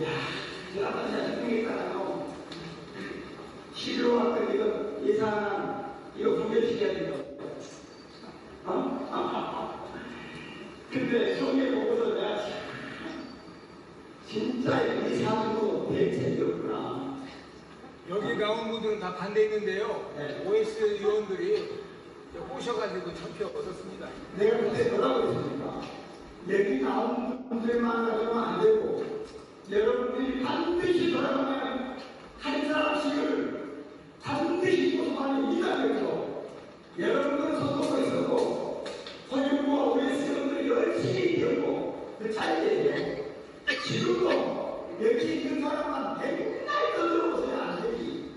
야, 생각이 있잖아요. 시로 왔던 이거 예산안 이거 분별시켜야 된다. 어? 근데 속에 보고서 내가 참, 진짜 이 사람도 대책이 없구나. 여기 나온 분들은 다 반대했는데요. 네. OS 의원들이 꼬셔가지고 전표 얻었습니다. 내가 그때 뭐라고 했습니까? 여기 나온 분들만 가지면 안 되고 여러분들이 반드시 돌아가면 한 사람씩을 반드시 고소하는 이단에서 여러분들은 선거가 있었고 허용과 우리 수영들이 열심히 뛰었고 그 차이에 지금도 여기 있는 사람만 맨날 떠들어보세요 안 되지.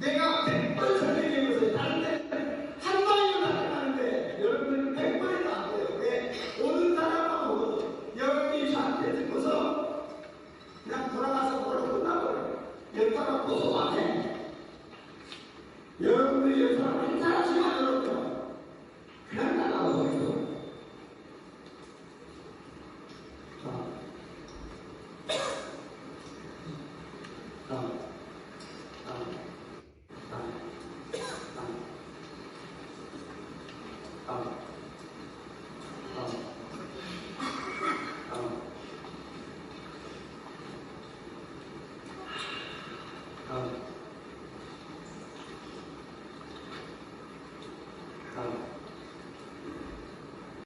내가 백번 설명해보세요 다른 데한 방이면 나타나는데 여러분들은 백 번이도 안 돼요. 왜? 오는 오거든 여러분이 저한테 듣고서 그냥 돌아가서 뭐로 끝나버려요. 여기다가 고소 안 해 여러분들의 사람이 자신이 어렵다. 그냥 나가고 있어. Um. 아.